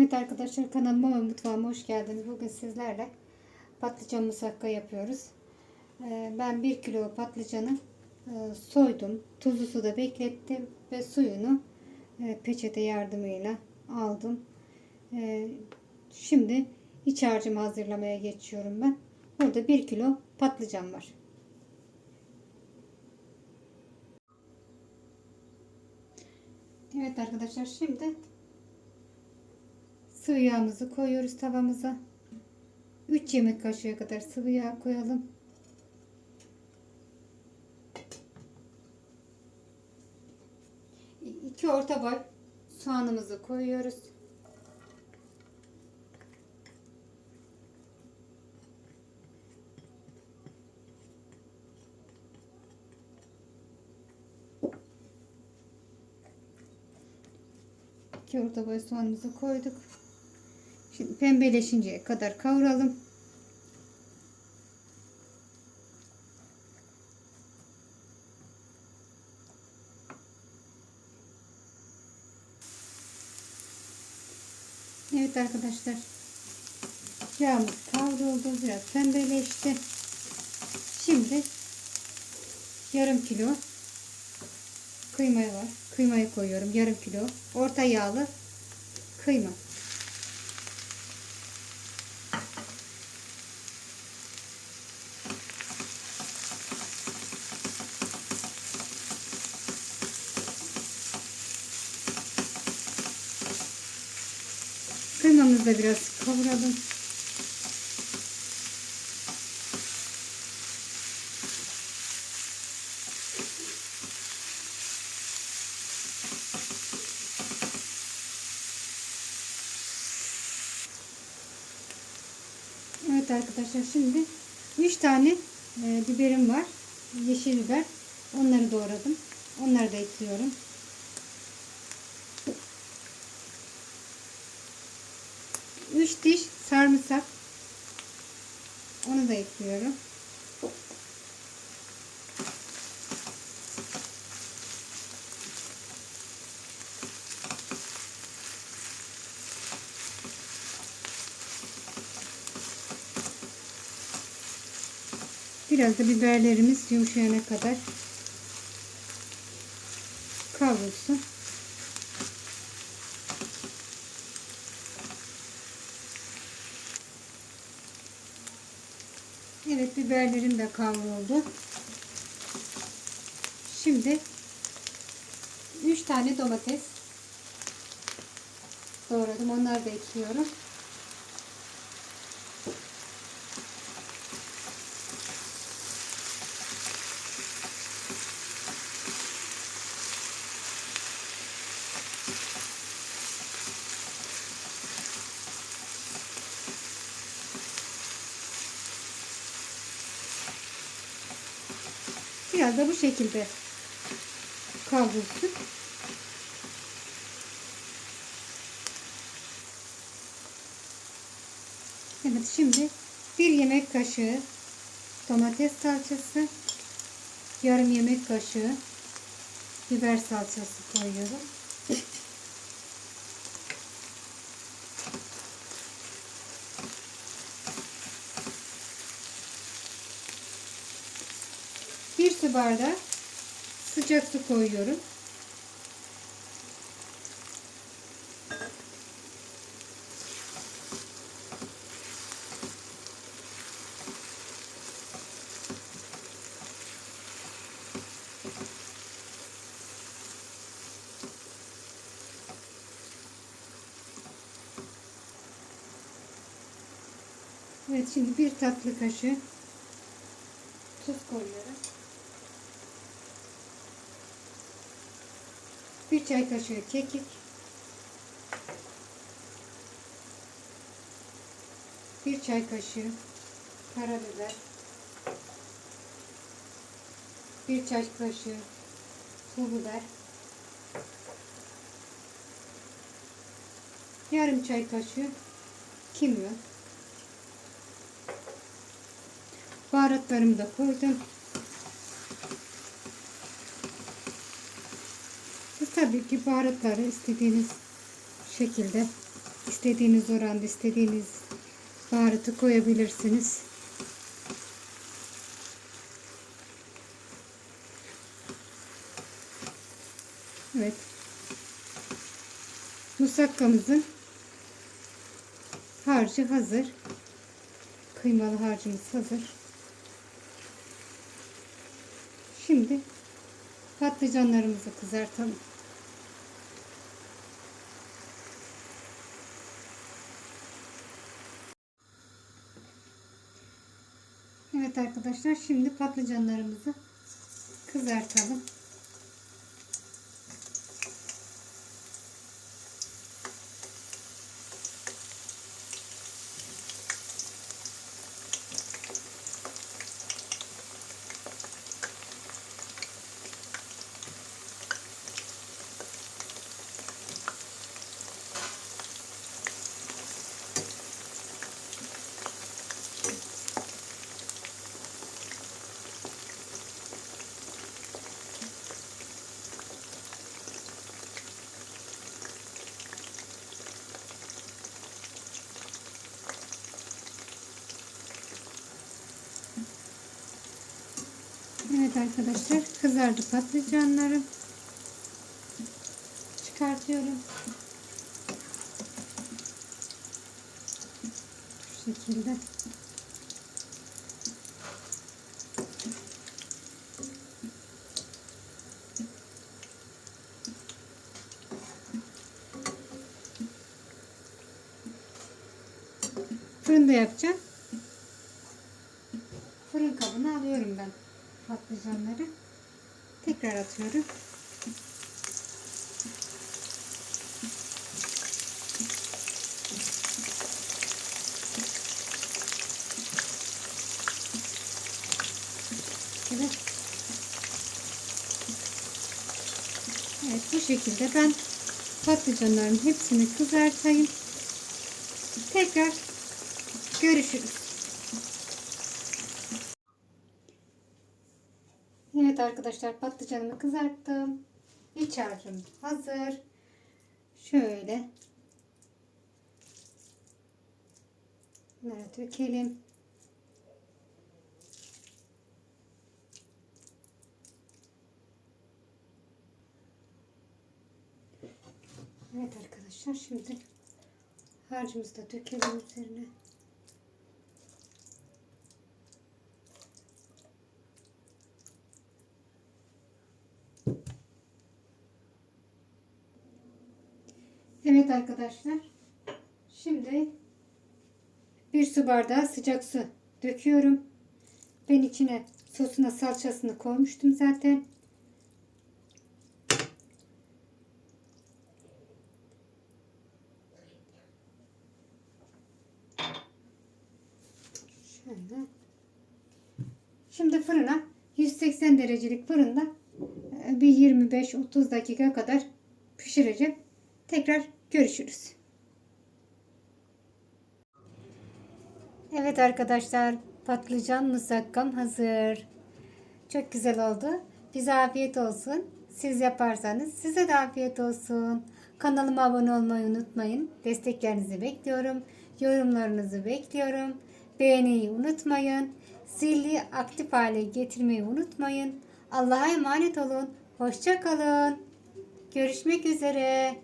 Evet arkadaşlar kanalıma ve mutfağıma hoş geldiniz. Bugün sizlerle patlıcan musakka yapıyoruz. Ee, Ben 1 kilo patlıcanı e, soydum. Tuzlu suda beklettim ve suyunu e, peçete yardımıyla aldım. Ee, Şimdi iç harcımı hazırlamaya geçiyorum ben. Burada 1 kilo patlıcan var. Evet arkadaşlar şimdi sıvı yağımızı koyuyoruz tavamıza. 3 yemek kaşığı kadar sıvı yağ koyalım. İki orta boy soğanımızı koyuyoruz. İki orta boy soğanımızı koyduk. Şimdi pembeleşinceye kadar kavuralım. Evet arkadaşlar. Yağımız kavruldu. Biraz pembeleşti. Şimdi yarım kilo kıyma var. Kıymayı koyuyorum. Yarım kilo. Orta yağlı kıyma. Kıymamızı da biraz kavuralım. Evet arkadaşlar şimdi 3 tane e, biberim var. Yeşil biber. Onları doğradım. Onları da ekliyorum. Üç diş sarımsak. Onu da ekliyorum. Biraz da biberlerimiz yumuşayana kadar kavrulsun. Evet biberlerim de kavruldu. Şimdi 3 tane domates doğradım. Onları da ekliyorum. Biraz da bu şekilde kavrulsun. Evet şimdi bir yemek kaşığı domates salçası, yarım yemek kaşığı biber salçası koyuyorum. Su bardağı sıcak su koyuyorum. Evet şimdi bir tatlı kaşığı tuz koyuyorum. Bir çay kaşığı kekik. Bir çay kaşığı karabiber. Bir çay kaşığı pul biber. Yarım çay kaşığı kimyon. Baharatlarımı da koydum. Tabii ki baharatları istediğiniz şekilde istediğiniz oranda istediğiniz baharatı koyabilirsiniz. Evet. Musakkamızın harcı hazır. Kıymalı harcımız hazır. Şimdi patlıcanlarımızı kızartalım. Evet arkadaşlar şimdi patlıcanlarımızı kızartalım. Evet arkadaşlar kızardı patlıcanlarım. Çıkartıyorum. Bu şekilde. Fırında yapacağım. Fırın kabına alıyorum ben patlıcanları. Tekrar atıyorum. Evet. Bu şekilde ben patlıcanların hepsini kızartayım. Tekrar görüşürüz. Arkadaşlar patlıcanımı kızarttım. İç harcım hazır. Şöyle. Bunları dökelim. Evet arkadaşlar şimdi harcımızı da dökelim üzerine. Evet arkadaşlar. Şimdi bir su bardağı sıcak su döküyorum. Ben içine sosuna salçasını koymuştum zaten. Şöyle. Şimdi fırına 180 derecelik fırında e, bir 25-30 dakika kadar pişireceğim. Tekrar görüşürüz. Evet arkadaşlar patlıcan musakkam hazır. Çok güzel oldu. Bize afiyet olsun. Siz yaparsanız size de afiyet olsun. Kanalıma abone olmayı unutmayın. Desteklerinizi bekliyorum. Yorumlarınızı bekliyorum. Beğeniyi unutmayın. Zili aktif hale getirmeyi unutmayın. Allah'a emanet olun. Hoşça kalın. Görüşmek üzere.